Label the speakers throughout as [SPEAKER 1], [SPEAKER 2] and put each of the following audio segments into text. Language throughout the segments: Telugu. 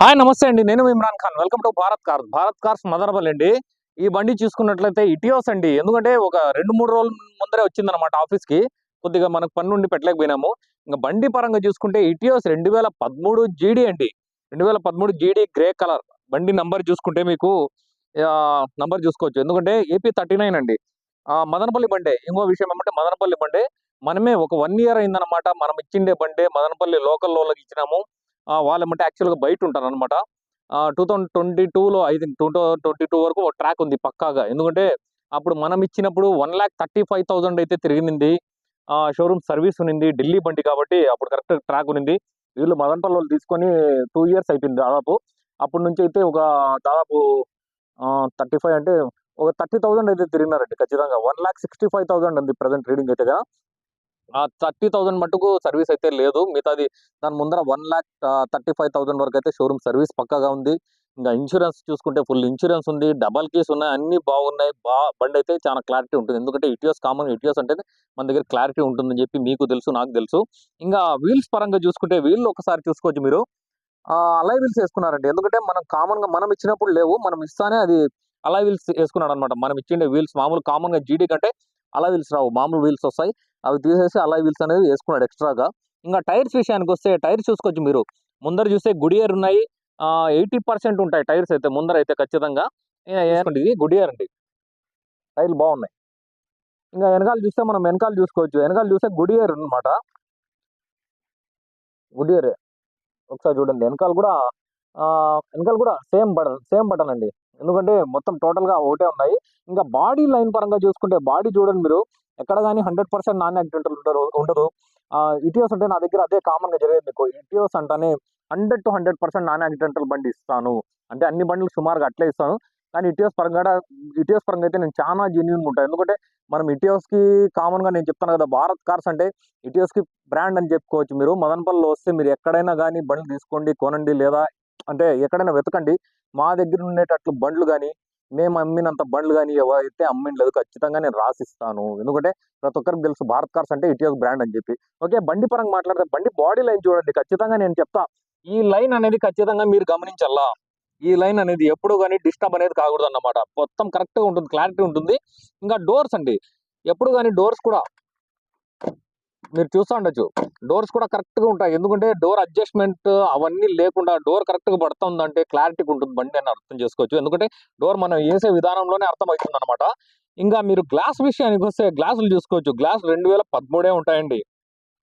[SPEAKER 1] హాయ్ నమస్తే అండి. నేను Imran Khan. Welcome to Bharat cars. Bharat cars Madanapalle అండి. ఈ బండి చూసుకున్నట్లయితే ఇటియోస్ అండి. ఎందుకంటే ఒక రెండు మూడు రోజుల ముందరే వచ్చిందనమాట ఆఫీస్కి కొద్దిగా మనకు పని నుండి పెట్టలేకపోయినాము. ఇంకా బండి పరంగా చూసుకుంటే ఇటియోస్ రెండు వేల పదమూడు జీడీ అండి. రెండు వేల పదమూడు జీడీ గ్రే కలర్. బండి నంబర్ చూసుకుంటే మీకు నంబర్ చూసుకోవచ్చు. ఎందుకంటే ఏపీ థర్టీ నైన్ అండి. ఆ, మదనపల్లి బండే. ఇంకో విషయం ఏమంటే మదనపల్లి బండే. మనమే ఒక వన్ ఇయర్ అయిందనమాట మనం ఇచ్చిండే బండే. మదనపల్లి లోకల్ వాళ్ళకి ఇచ్చినాము. వాళ్ళేమంటే యాక్చువల్గా బయట ఉంటారు అనమాట టూ థౌజండ్ ట్వంటీ టూలో I think two thousand twenty two వరకు ఒక ట్రాక్ ఉంది పక్కాగా. ఎందుకంటే అప్పుడు మనం ఇచ్చినప్పుడు one lakh thirty five thousand అయితే తిరిగింది. షోరూమ్ సర్వీస్ ఉన్నింది ఢిల్లీ బండి కాబట్టి అప్పుడు కరెక్ట్ ట్రాక్ ఉన్నింది. వీళ్ళు మదనపల్లి వాళ్ళు తీసుకొని టూ ఇయర్స్ అయిపోయింది దాదాపు. అప్పటి నుంచి అయితే ఒక దాదాపు థర్టీ ఫైవ్ అంటే ఒక థర్టీ థౌసండ్ అయితే తిరిగినారండి ఖచ్చితంగా. One lakh sixty five thousand ఉంది ప్రజెంట్ రీడింగ్ అయితే కదా. ఆ థర్టీ థౌసండ్ మటుకు సర్వీస్ అయితే లేదు. మిగతాది దాని ముందర one lakh thirty five thousand వరకు అయితే షోరూమ్ సర్వీస్ పక్కగా ఉంది. ఇంకా ఇన్సూరెన్స్ చూసుకుంటే ఫుల్ ఇన్సూరెన్స్ ఉంది. డబల్ కీస్ ఉన్నాయి. అన్ని బాగున్నాయి. బా బండి అయితే చాలా క్లారిటీ ఉంటుంది. ఎందుకంటే ఇటియోస్ కామన్ ఇటియోస్ అంటే మన దగ్గర క్లారిటీ ఉంటుందని చెప్పి మీకు తెలుసు నాకు తెలుసు. ఇంకా వీల్స్ పరంగా చూసుకుంటే వీళ్ళు ఒకసారి చూసుకోవచ్చు మీరు. అలై వీల్స్ వేసుకున్నారండి. ఎందుకంటే మనం కామన్గా మనం ఇచ్చినప్పుడు లేవు. మనం ఇస్తానే అది అలై వీల్స్ వేసుకున్నాడు అనమాట మనం ఇచ్చిండే వీల్స్ మామూలు కామన్గా జీడీ కంటే అలా వీల్స్ రావు. మామూలు వీల్స్ వస్తాయి. అవి తీసేసి అలా వీల్స్ అనేది వేసుకున్నాడు ఎక్స్ట్రాగా. ఇంకా టైర్స్ విషయానికి వస్తే టైర్స్ చూసుకోవచ్చు మీరు. ముందర చూస్తే గుడియర్ ఉన్నాయి. ఎయిటీ పర్సెంట్ ఉంటాయి టైర్స్ అయితే ముందర అయితే ఖచ్చితంగా. ఇది గుడియర్ అండి. టైర్లు బాగున్నాయి. ఇంకా వెనకాల చూస్తే మనం వెనకాల చూసుకోవచ్చు. వెనకాల చూస్తే గుడియర్ అనమాట గుడియర్. ఒకసారి చూడండి. వెనకాల కూడా వెనకాల కూడా సేమ్ బటన్ సేమ్ బటన్ అండి. ఎందుకంటే మొత్తం టోటల్గా ఒకటే ఉన్నాయి. ఇంకా బాడీ లైన్ పరంగా చూసుకుంటే బాడీ చూడండి మీరు. ఎక్కడ కానీ హండ్రెడ్ పర్సెంట్ నాన్ యాక్సిడెంటల్ ఉంటారు ఉండదు. ఇటియోస్ అంటే నా దగ్గర అదే కామన్గా జరిగేది మీకు. ఇటియోస్ అంటేనే hundred to hundred percent non accidental బండి ఇస్తాను. అంటే అన్ని బండ్లు సుమారుగా అట్లే ఇస్తాను. కానీ ఇటియోస్ పరంగా ఇటియోస్ పరంగా అయితే నేను చాలా జెన్యున్గా ఉంటాను ఎందుకంటే మనం ఇటియోస్కి కామన్గా నేను చెప్తాను కదా భారత్ కార్స్ అంటే ఇటియోస్కి బ్రాండ్ అని చెప్పుకోవచ్చు మీరు. మదనపల్లిలో వస్తే మీరు ఎక్కడైనా కానీ బండ్లు తీసుకోండి కొనండి లేదా అంటే ఎక్కడైనా వెతకండి. మా దగ్గర ఉండేటట్లు బండ్లు కానీ మేము అమ్మినంత బండ్లు కానీ ఎవరైతే అమ్మిండలేదు ఖచ్చితంగా నేను రాసిస్తాను. ఎందుకంటే ప్రతి ఒక్కరికి తెలుసు భారత్ కార్స్ అంటే ఇటీఎస్ బ్రాండ్ అని చెప్పి. ఓకే బండి పరంగా మాట్లాడితే బండి బాడీ లైన్ చూడండి. ఖచ్చితంగా నేను చెప్తా. ఈ లైన్ అనేది ఖచ్చితంగా మీరు గమనించాలా ఈ లైన్ అనేది ఎప్పుడు కానీ డిస్టర్బ్ అనేది కాకూడదు అన్నమాట మొత్తం కరెక్ట్గా ఉంటుంది క్లారిటీ ఉంటుంది. ఇంకా డోర్స్ అండి. ఎప్పుడు కానీ డోర్స్ కూడా మీరు చూస్తూ ఉండొచ్చు. డోర్స్ కూడా కరెక్ట్గా ఉంటాయి. ఎందుకంటే డోర్ అడ్జస్ట్మెంట్ అవన్నీ లేకుండా డోర్ కరెక్ట్గా పడుతుందంటే క్లారిటీ ఉంటుంది. బండి అని అర్థం చేసుకోవచ్చు. ఎందుకంటే డోర్ మనం వేసే విధానంలోనే అర్థమవుతుంది అనమాట ఇంకా మీరు గ్లాస్ విషయానికి వస్తే గ్లాసులు చూసుకోవచ్చు. గ్లాస్ రెండు వేల పదమూడే ఉంటాయండి.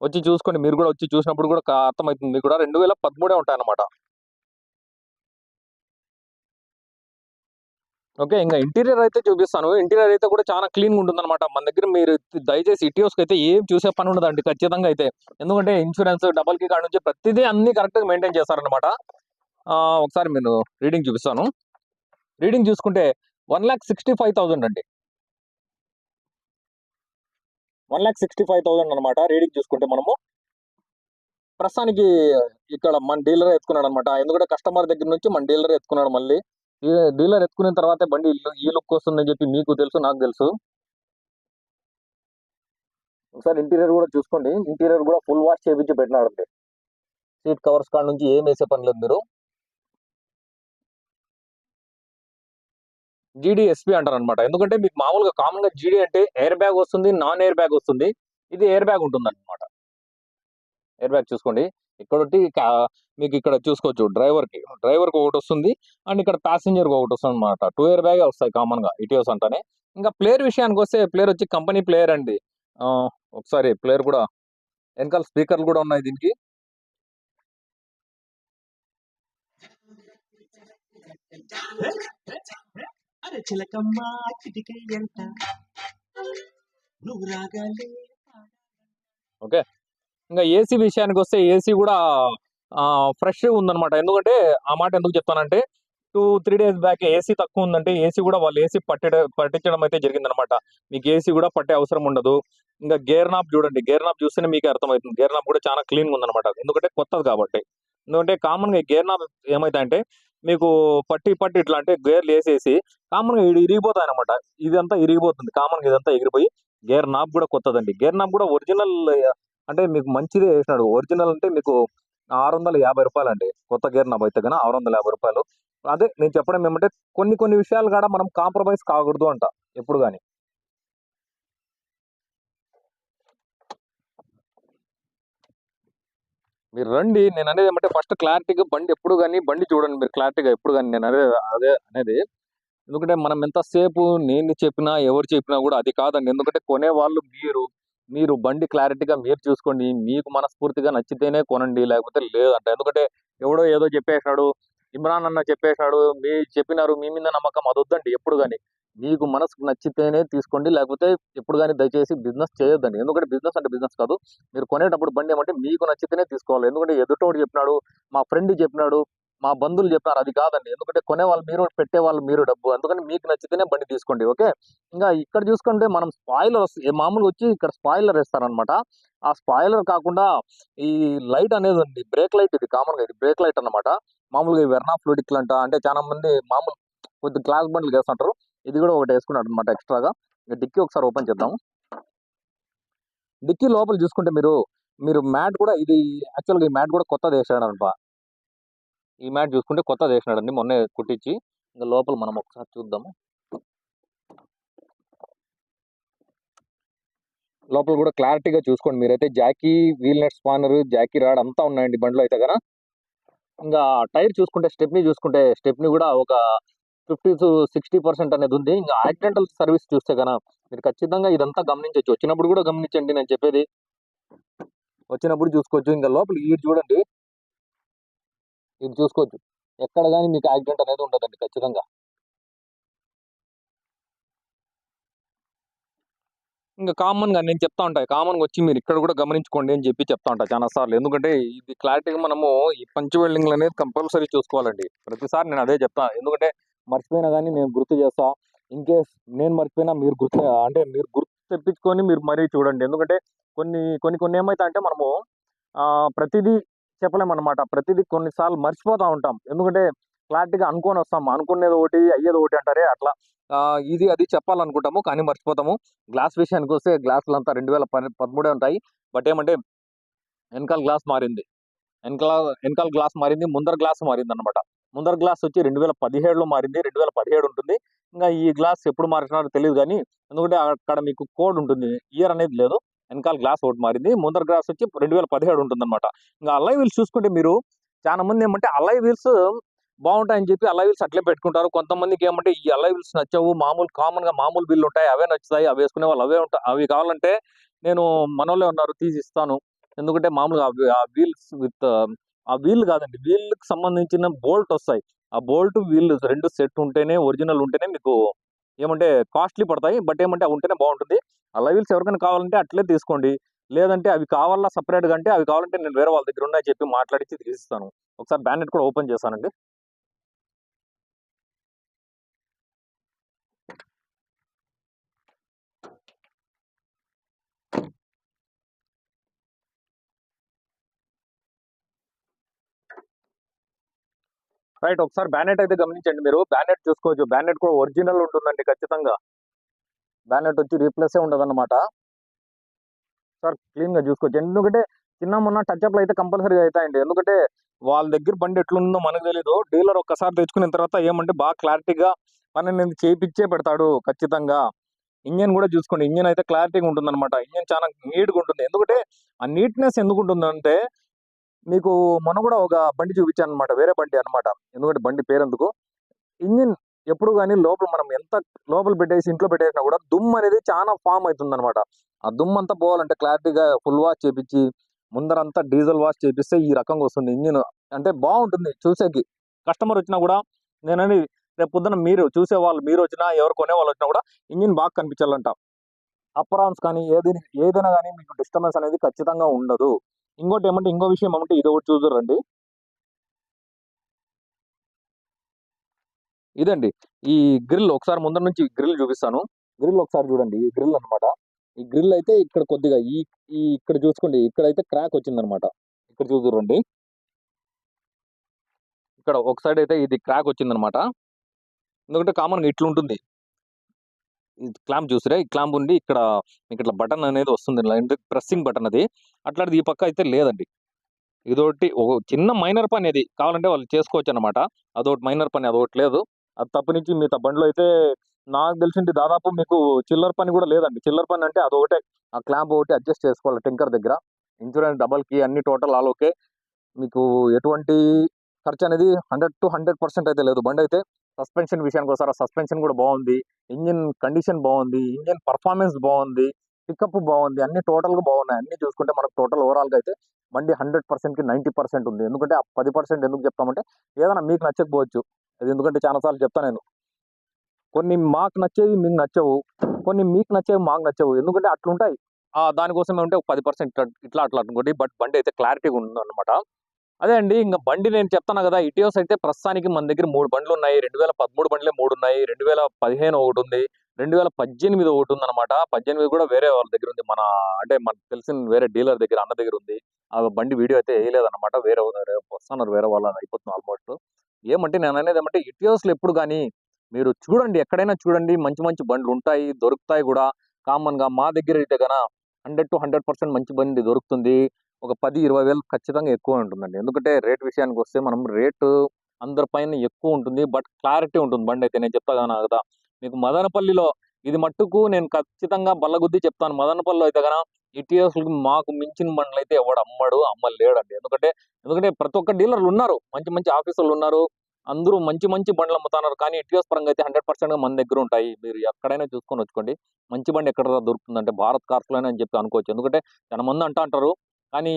[SPEAKER 1] వచ్చి చూసుకోండి. మీరు కూడా వచ్చి చూసినప్పుడు కూడా అర్థమవుతుంది. మీకు కూడా రెండు వేల పదమూడే ఉంటాయి ఓకే ఇంకా ఇంటీరియర్ అయితే చూపిస్తాను. ఇంటీరియర్ అయితే కూడా చాలా క్లీన్ ఉంటుందన్నమాట. ఉంటుంది అనమాట మన దగ్గర మీరు దయచేసి ఇటియోస్ అయితే ఏం చూసే పని ఉండదండి ఖచ్చితంగా అయితే. ఎందుకంటే ఇన్సూరెన్స్ డబల్కి కాడ నుంచి ప్రతిదీ అన్ని కరెక్ట్గా మెయింటైన్ చేస్తారనమాట ఒకసారి నేను రీడింగ్ చూపిస్తాను. రీడింగ్ చూసుకుంటే one lakh sixty five thousand అండి. One lakh sixty five thousand అనమాట రీడింగ్ చూసుకుంటే మనము. ప్రస్తుతానికి ఇక్కడ మన డీలర్ ఎత్తుకున్నాడు అనమాట ఎందుకంటే కస్టమర్ దగ్గర నుంచి మన డీలర్ ఎత్తుకున్నాడు మళ్ళీ. డీలర్ ఎత్తుకున్న తర్వాతే బండి ఈ లుక్ వస్తుందని చెప్పి మీకు తెలుసు నాకు తెలుసు. ఒకసారి ఇంటీరియర్ కూడా చూసుకోండి. ఇంటీరియర్ కూడా ఫుల్ వాష్ చేయించి పెట్టినాడు అండి సీట్ కవర్స్ కాడ నుంచి ఏం వేసే పని లేదు మీరు. జీడీ ఎస్పీ అంటారు అనమాట ఎందుకంటే మీకు మామూలుగా కామన్గా జీడీ అంటే ఎయిర్ బ్యాగ్ వస్తుంది నాన్ ఎయిర్ బ్యాగ్ వస్తుంది. ఇది ఎయిర్ బ్యాగ్ ఉంటుంది అనమాట ఎయిర్ బ్యాగ్ చూసుకోండి. ఇక్కడ ఒకటి మీకు ఇక్కడ చూసుకోవచ్చు డ్రైవర్కి డ్రైవర్కి ఒకటి వస్తుంది అండ్ ఇక్కడ ప్యాసింజర్కి ఒకటి వస్తుంది అనమాట టూ ఇయర్ బ్యాగ్ వస్తాయి కామన్గా ఇటీవస్ అంటానే. ఇంకా ప్లేయర్ విషయానికి వస్తే ప్లేయర్ వచ్చి కంపెనీ ప్లేయర్ అండి. ఒకసారి ప్లేయర్ కూడా వెనకాల స్పీకర్లు కూడా ఉన్నాయి దీనికి.
[SPEAKER 2] అరే చిలకమ్మ రాగాలి.
[SPEAKER 1] ఇంకా ఏసీ విషయానికి వస్తే ఏసీ కూడా ఫ్రెష్ ఉందన్నమాట. ఎందుకంటే ఆ మాట ఎందుకు చెప్తానంటే two three days back AC తక్కువ ఉందంటే ఏసీ కూడా వాళ్ళు ఏసీ పట్టే పట్టించడం అయితే జరిగిందనమాట మీకు ఏసీ కూడా పట్టే అవసరం ఉండదు. ఇంకా గేర్ నాబ్ చూడండి. గేర్ నాబ్ చూస్తేనే మీకు అర్థమవుతుంది. గేర్ నాబ్ కూడా చాలా క్లీన్గా ఉందనమాట ఎందుకంటే కొత్తది కాబట్టి. ఎందుకంటే కామన్గా గేర్ నాబ్ ఏమైతాయంటే మీకు పట్టి పట్టి ఇట్లా అంటే గేర్లు వేసేసి కామన్గా ఇది ఇరిగిపోతాయి అనమాట ఇదంతా ఇరిగిపోతుంది. కామన్గా ఇదంతా ఎగిరిపోయి గేర్ నాబ్ కూడా కొత్తదండి. గేర్ నాబ్ కూడా ఒరిజినల్ అంటే మీకు మంచిదే వేసినాడు ఒరిజినల్ అంటే మీకు ఆరు వందల యాభై రూపాయలు అండి కొత్త గేర్ నా అయితే కానీ ఆరు వందల యాభై రూపాయలు. అదే నేను చెప్పడం ఏమంటే కొన్ని కొన్ని విషయాలు కూడా మనం కాంప్రమైజ్ కాకూడదు అంట ఎప్పుడు కానీ మీరు రండి. నేను అనేది ఏమంటే ఫస్ట్ క్లారిటీగా బండి ఎప్పుడు కానీ బండి చూడండి మీరు క్లారిటీగా ఎప్పుడు కానీ నేను అనేది అదే అనేది ఎందుకంటే మనం ఎంతసేపు నేను చెప్పినా ఎవరు చెప్పినా కూడా అది కాదండి. ఎందుకంటే కొనేవాళ్ళు మీరు. మీరు బండి క్లారిటీగా మీరు చూసుకోండి. మీకు మనస్ఫూర్తిగా నచ్చితేనే కొనండి. లేకపోతే లేదంట ఎందుకంటే ఎవడో ఏదో చెప్పేసినాడు ఇమ్రాన్ అన్న చెప్పేసినాడు మీ చెప్పినారు మీ మీద నమ్మకం అది వద్దండి ఎప్పుడు కానీ మీకు మనసుకు నచ్చితేనే తీసుకోండి. లేకపోతే ఎప్పుడు కానీ దయచేసి బిజినెస్ చేయొద్దండి. ఎందుకంటే బిజినెస్ అంటే బిజినెస్ కాదు. మీరు కొనేటప్పుడు బండి ఏమంటే మీకు నచ్చితేనే తీసుకోవాలి. ఎందుకంటే ఎదుటోడు చెప్పినాడు మా ఫ్రెండ్ చెప్పినాడు మా బంధువులు చెప్పినారు అది కాదండి. ఎందుకంటే కొనేవాళ్ళు మీరు పెట్టే వాళ్ళు మీరు డబ్బు. అందుకని మీకు నచ్చితేనే బండి తీసుకోండి. ఓకే? ఇంకా ఇక్కడ చూసుకుంటే మనం స్పాయిలర్ మామూలుగా వచ్చి ఇక్కడ స్పాయిలర్ ఇస్తారనమాట ఆ స్పాయిలర్ కాకుండా ఈ లైట్ అనేది ఉంది బ్రేక్ లైట్ ఇది కామన్గా ఇది బ్రేక్ లైట్ అన్నమాట. మామూలుగా ఈ వెర్నా ఫ్లూడిక్ అంట అంటే చాలా మంది మామూలు కొద్ది గ్లాస్ బండ్లు వేస్తుంటారు. ఇది కూడా ఒకటి వేసుకున్నాడు అనమాట ఎక్స్ట్రాగా డిక్కీ ఒకసారి ఓపెన్ చేద్దాము డిక్కీ లోపల చూసుకుంటే మీరు మీరు మ్యాట్ కూడా ఇది యాక్చువల్గా ఈ మ్యాట్ కూడా కొత్తది వేసాడు అనమాట ఈ మ్యాట్ చూసుకుంటే కొత్త చేసినాడండి మొన్నే కుట్టించి. ఇంకా లోపల మనం ఒకసారి చూద్దాము. లోపల కూడా క్లారిటీగా చూసుకోండి మీరైతే. Jack wheel nut spanner jack rod అంతా ఉన్నాయండి బండిలో అయితే కదా ఇంకా టైర్ చూసుకుంటే స్టెప్ని చూసుకుంటే స్టెప్ని కూడా ఒక ఫిఫ్టీ టు సిక్స్టీ పర్సెంట్ అనేది ఉంది. ఇంకా యాక్సిడెంటల్ సర్వీస్ చూస్తే కనుక మీరు ఖచ్చితంగా ఇదంతా గమనించవచ్చు వచ్చినప్పుడు కూడా గమనించండి నేను చెప్పేది. వచ్చినప్పుడు చూసుకోవచ్చు. ఇంకా లోపల ఈ చూడండి. ఇది చూసుకోవచ్చు. ఎక్కడ కానీ మీకు యాక్సిడెంట్ అనేది ఉండదండి ఖచ్చితంగా. ఇంకా కామన్గా నేను చెప్తా ఉంటాయి కామన్గా వచ్చి మీరు ఇక్కడ కూడా గమనించుకోండి అని చెప్పి చెప్తా ఉంటాను చాలా సార్లు. ఎందుకంటే ఇది క్లారిటీగా మనము ఈ పంచ్ వెల్డింగ్ అనేది కంపల్సరీ చూసుకోవాలండి. ప్రతిసారి నేను అదే చెప్తాను ఎందుకంటే మర్చిపోయినా కానీ నేను గుర్తు చేస్తా. ఇన్ కేస్ నేను మర్చిపోయినా మీరు గుర్తు అంటే మీరు గుర్తు తెప్పించుకొని మీరు మరీ చూడండి. ఎందుకంటే కొన్ని కొన్ని కొన్ని ఏమైతే అంటే మనము ప్రతిదీ చెప్పలేమన్నమాట. ప్రతిదీ కొన్నిసార్లు మర్చిపోతా ఉంటాం. ఎందుకంటే క్లారిటీగా అనుకొని వస్తాం. అనుకునేది ఒకటి అయ్యేది ఒకటి అంటారే అట్లా. ఇది అది చెప్పాలనుకుంటాము కానీ మర్చిపోతాము. గ్లాస్ విషయానికి వస్తే గ్లాసులు అంతా రెండు వేల పది పదమూడే ఉంటాయి. బట్ ఏమంటే వెనకాల గ్లాస్ మారింది. వెనకాల వెనకాల గ్లాస్ మారింది. ముందర గ్లాస్ మారింది అనమాట ముందర గ్లాస్ వచ్చి రెండు వేల పదిహేడులో మారింది. రెండు వేల పదిహేడు ఉంటుంది. ఇంకా ఈ గ్లాస్ ఎప్పుడు మారినారో తెలియదు కానీ ఎందుకంటే అక్కడ మీకు కోడ్ ఉంటుంది. ఇయర్ అనేది లేదు. వెనకాల గ్లాస్ ఒకటి మారింది. ముందర గ్లాస్ వచ్చి రెండు వేల పదిహేడు ఉంటుందన్నమాట. ఇంకా అలై వీల్స్ చూసుకుంటే మీరు చాలా మంది ఏమంటే అలై వీల్స్ బాగుంటాయని చెప్పి అలై వీల్స్ అట్లే పెట్టుకుంటారు. కొంతమందికి ఏమంటే ఈ అలై వీల్స్ నచ్చవు. మామూలు కామన్గా మామూలు బిల్లు ఉంటాయి. అవే నచ్చుతాయి. అవి వేసుకునే వాళ్ళు అవే ఉంటాయి అవి కావాలంటే నేను మనోళ్ళే ఉన్నారు తీసి ఇస్తాను. ఎందుకంటే మామూలుగా ఆ వీల్స్ విత్ ఆ వీల్ కాదండి. వీల్కి సంబంధించిన బోల్ట్ వస్తాయి. ఆ బోల్ట్ వీల్ రెండు సెట్ ఉంటేనే ఒరిజినల్ ఉంటేనే మీకు ఏమంటే కాస్ట్లీ పడతాయి బట్ ఏమంటే అవి ఉంటేనే బాగుంటుంది. ఆ లైవిల్స్ ఎవరికైనా కావాలంటే అట్లే తీసుకోండి. లేదంటే అవి కావాలా సపరేట్గా అంటే అవి కావాలంటే నేను వేరే వాళ్ళ దగ్గర ఉన్నాయి చెప్పి మాట్లాడి తీసిస్తాను. ఒకసారి బ్యానెట్ కూడా ఓపెన్ చేస్తానండి రైట్ ఒకసారి బ్యానెట్ అయితే గమనించండి మీరు. బ్యానెట్ చూసుకోవచ్చు. బ్యానెట్ కూడా ఒరిజినల్ ఉంటుందండి ఖచ్చితంగా. బ్యానెట్ వచ్చి రీప్లేస్ ఉండదు అనమాట సార్ క్లీన్గా చూసుకోవచ్చు. ఎందుకంటే చిన్న మొన్న టచ్అప్లు అయితే కంపల్సరీగా అవుతాయండి. ఎందుకంటే వాళ్ళ దగ్గర బండి ఎట్లుందో మనకు తెలియదు డీలర్ ఒక్కసారి తెచ్చుకున్న తర్వాత ఏమంటే బాగా క్లారిటీగా మనం నేను చేపిచ్చే పెడతాడు ఖచ్చితంగా. ఇంజన్ కూడా చూసుకోండి. ఇంజన్ అయితే క్లారిటీగా ఉంటుంది అనమాట ఇంజన్ చాలా నీట్గా ఉంటుంది. ఎందుకంటే ఆ నీట్నెస్ ఎందుకు ఉంటుందంటే మీకు మొన్న కూడా ఒక బండి చూపించాను అనమాట వేరే బండి అన్నమాట. ఎందుకంటే బండి పేరెందుకు? ఇంజిన్ ఎప్పుడు కానీ లోపల మనం ఎంత లోపల పెట్టేసి ఇంట్లో పెట్టేసినా కూడా దుమ్ము అనేది చాలా ఫామ్ అవుతుంది అనమాట ఆ దుమ్ము అంతా పోవాలంటే క్లారిటీగా ఫుల్ వాష్ చేపించి ముందరంతా డీజిల్ వాష్ చేపిస్తే ఈ రకంగా వస్తుంది ఇంజిన్. అంటే బాగుంటుంది చూసేకి. కస్టమర్ వచ్చినా కూడా నేనని రేపు పొద్దున మీరు చూసే వాళ్ళు మీరు వచ్చినా ఎవరు కొనే వాళ్ళు వచ్చినా కూడా ఇంజిన్ బాగా కనిపించాలంట. అప్పరాన్స్ కానీ ఏది ఏదైనా కానీ మీకు డిస్టర్బెన్స్ అనేది ఖచ్చితంగా ఉండదు. ఇంకోటి ఏమంటే ఇంకో విషయం ఏమంటే ఇది ఒకటి చూద్దరండి ఇదండి ఈ గ్రిల్ ఒకసారి ముందర నుంచి గ్రిల్ చూపిస్తాను. గ్రిల్ ఒకసారి చూడండి ఈ గ్రిల్ అన్నమాట. ఈ గ్రిల్ అయితే ఇక్కడ కొద్దిగా ఈ ఈ ఇక్కడ చూసుకోండి ఇక్కడైతే క్రాక్ వచ్చిందనమాట ఇక్కడ చూదురండి ఇక్కడ ఒక సైడ్ అయితే ఇది క్రాక్ వచ్చిందనమాట ఎందుకంటే కామన్గా ఇట్లుంటుంది. క్లాంప్ చూసిరా ఈ క్లాంప్ ఉండి ఇక్కడ మీకు ఇట్లా బటన్ అనేది వస్తుంది ప్రెస్సింగ్ బటన్ అది. అట్లాంటిది ఈ పక్క అయితే లేదండి. ఇదొకటి ఒక చిన్న మైనర్ పని అది. కావాలంటే వాళ్ళు చేసుకోవచ్చు అనమాట అదొకటి మైనర్ పని అదొకటి లేదు. అది తప్పనించి మిగతా బండ్లో అయితే నాకు తెలిసింది దాదాపు మీకు చిల్లర పని కూడా లేదండి. చిల్లర పని అంటే అదొకటే. ఆ క్లాంప్ ఒకటి అడ్జస్ట్ చేసుకోవాలి టింకర్ దగ్గర. ఇన్సూరెన్స్ డబల్కి అన్ని టోటల్ ఆల్ ఓకే. మీకు ఎటువంటి ఖర్చు అనేది హండ్రెడ్ టు హండ్రెడ్ పర్సెంట్ అయితే లేదు. బండి అయితే సస్పెన్షన్ విషయానికి వస్తారు? సస్పెన్షన్ కూడా బాగుంది. ఇంజిన్ కండిషన్ బాగుంది. ఇంజిన్ పర్ఫార్మెన్స్ బాగుంది. పికప్ బాగుంది. అన్ని టోటల్గా బాగున్నాయి. అన్ని చూసుకుంటే మనకు టోటల్ ఓవరాల్గా అయితే బండి హండ్రెడ్ పర్సెంట్కి నైన్టీ పర్సెంట్ ఉంది. ఎందుకంటే ఆ పది పర్సెంట్ ఎందుకు చెప్తామంటే ఏదైనా మీకు నచ్చకపోవచ్చు. అది ఎందుకంటే చాలా సార్లు చెప్తా నేను. కొన్ని మాకు నచ్చేవి మీకు నచ్చవు. కొన్ని మీకు నచ్చేవి మాకు నచ్చవు. ఎందుకంటే అట్లుంటాయి. దానికోసమే దానికోసం ఏమంటే ఒక పది పర్సెంట్ ఇట్లా అట్లా అనుకోండి. బట్ బండి అయితే క్లారిటీగా ఉందన్నమాట. అనమాట అదే అండి ఇంకా బండి నేను చెప్తాను కదా ఇటియోస్ అయితే ప్రస్తుతానికి మన దగ్గర మూడు బండ్లు ఉన్నాయి. రెండు వేల పదమూడు బండ్లే మూడు ఉన్నాయి. రెండు వేల పదిహేను ఒకటి ఉంది. రెండు వేల పద్దెనిమిది ఒకటి ఉంది అనమాట పద్దెనిమిది కూడా వేరే వాళ్ళ దగ్గర ఉంది. మన అంటే మనకు తెలిసిన వేరే డీలర్ దగ్గర అన్న దగ్గర ఉంది. ఆ బండి వీడియో అయితే వేయలేదన్నమాట. వేరే వేరే వస్తున్నారు వేరే వాళ్ళు అయిపోతుంది ఆల్మోస్ట్. ఏమంటే నేను అనేది ఏమంటే ఇటియోస్లు ఎప్పుడు కానీ మీరు చూడండి ఎక్కడైనా చూడండి మంచి మంచి బండ్లు ఉంటాయి దొరుకుతాయి కూడా. కామన్గా మా దగ్గర అయితే గన హండ్రెడ్ టు హండ్రెడ్ పర్సెంట్ మంచి బండి దొరుకుతుంది. ఒక పది ఇరవై వేలు ఖచ్చితంగా ఎక్కువ ఉంటుందండి. ఎందుకంటే రేట్ విషయానికి వస్తే మనం రేటు అందరిపైన ఎక్కువ ఉంటుంది. బట్ క్లారిటీ ఉంటుంది బండి అయితే. నేను చెప్తాను కదా. మీకు మదనపల్లిలో ఇది మట్టుకు నేను ఖచ్చితంగా బల్లగుద్ది చెప్తాను. మదనపల్లిలో అయితే గన ఇటీఎస్లకు మాకు మించిన బండ్లు అయితే ఎవడు అమ్మడు అమ్మలేడండి ఎందుకంటే ఎందుకంటే ప్రతి ఒక్క డీలర్లు ఉన్నారు. మంచి మంచి ఆఫీసర్లు ఉన్నారు. అందరూ మంచి మంచి బండ్లు అమ్ముతున్నారు. కానీ ఇటీఎస్ పరంగా అయితే హండ్రెడ్ పర్సెంట్ మన దగ్గర ఉంటాయి. మీరు ఎక్కడైనా చూసుకొని వచ్చుకోండి. మంచి బండి ఎక్కడ దొరుకుతుందంటే భారత్ కార్స్లోనే అని చెప్పి అనుకోవచ్చు. ఎందుకంటే చాలా మంది అంటారు. కానీ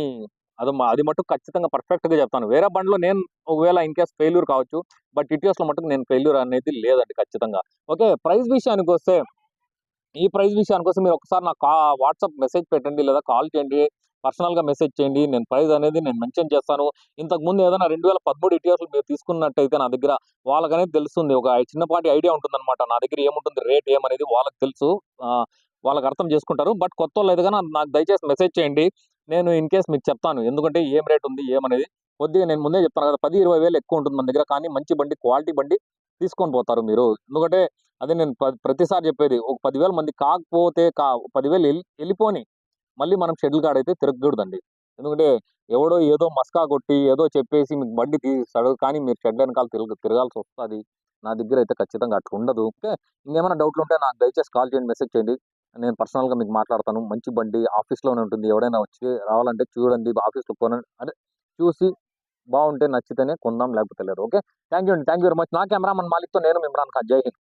[SPEAKER 1] అది మా- అది మటుకు ఖచ్చితంగా పర్ఫెక్ట్గా చెప్తాను. వేరే బండ్లో నేను ఒకవేళ ఇన్ కేస్ ఫెయిల్యూర్ కావచ్చు బట్ ఇటీఎస్ మటుకు నేను ఫెయిల్యూర్ అనేది లేదండి ఖచ్చితంగా. ఓకే ప్రైస్ విషయానికి వస్తే ఈ ప్రైస్ విషయానికి వస్తే మీరు ఒకసారి నాకు వాట్సాప్ మెసేజ్ పెట్టండి లేదా కాల్ చేయండి పర్సనల్గా మెసేజ్ చేయండి నేను ప్రైజ్ అనేది నేను మెన్షన్ చేస్తాను. ఇంతకు ముందు ఏదైనా రెండు వేల పదమూడు ఇటీఎస్లు మీరు తీసుకున్నట్టయితే నా దగ్గర వాళ్ళకనేది తెలుస్తుంది. ఒక చిన్నపాటి ఐడియా ఉంటుంది అనమాట నా దగ్గర ఏముంటుంది రేట్ ఏమనేది వాళ్ళకి తెలుసు. వాళ్ళకి అర్థం చేసుకుంటారు. బట్ కొత్త వాళ్ళు అయితే నాకు దయచేసి మెసేజ్ చేయండి. నేను ఇన్ కేస్ మీకు చెప్తాను. ఎందుకంటే ఏం రేట్ ఉంది ఏమనేది కొద్దిగా నేను ముందే చెప్తాను కదా పది ఇరవై వేలు ఎక్కువ ఉంటుంది మన దగ్గర. కానీ మంచి బండి క్వాలిటీ బండి తీసుకొని పోతారు మీరు. ఎందుకంటే అదే నేను ప్రతిసారి చెప్పేది. ఒక పదివేల మంది కాకపోతే కా పదివేలు వెళ్ళిపోని. మళ్ళీ మనం షెడ్యూల్ కార్డ్ అయితే తిరగకూడదండి. ఎందుకంటే ఎవడో ఏదో మస్కా కొట్టి ఏదో చెప్పేసి మీకు బండి తీస్తాడు కానీ మీరు షెడ్ వెనకాల తిరగ తిరగాల్సి వస్తుంది. నా దగ్గర అయితే ఖచ్చితంగా అట్లా ఉండదు. ఓకే? ఇంకేమైనా డౌట్లు ఉంటే నాకు దయచేసి కాల్ చేయండి మెసేజ్ చేయండి. నేను పర్సనల్గా మీకు మాట్లాడతాను. మంచి బండి ఆఫీస్లోనే ఉంటుంది. ఎవడైనా వచ్చి రావాలంటే చూడండి ఆఫీస్లో కొనండి. అదే చూసి బాగుంటే నచ్చితేనే కొందాం లేకపోతే లేదు. ఓకే? థ్యాంక్ యూ అండి. Thank you very much. నా కెమెరామన్ మాలిక్తో నేను ఇమ్రాన్ ఖాన్. జై హింద్.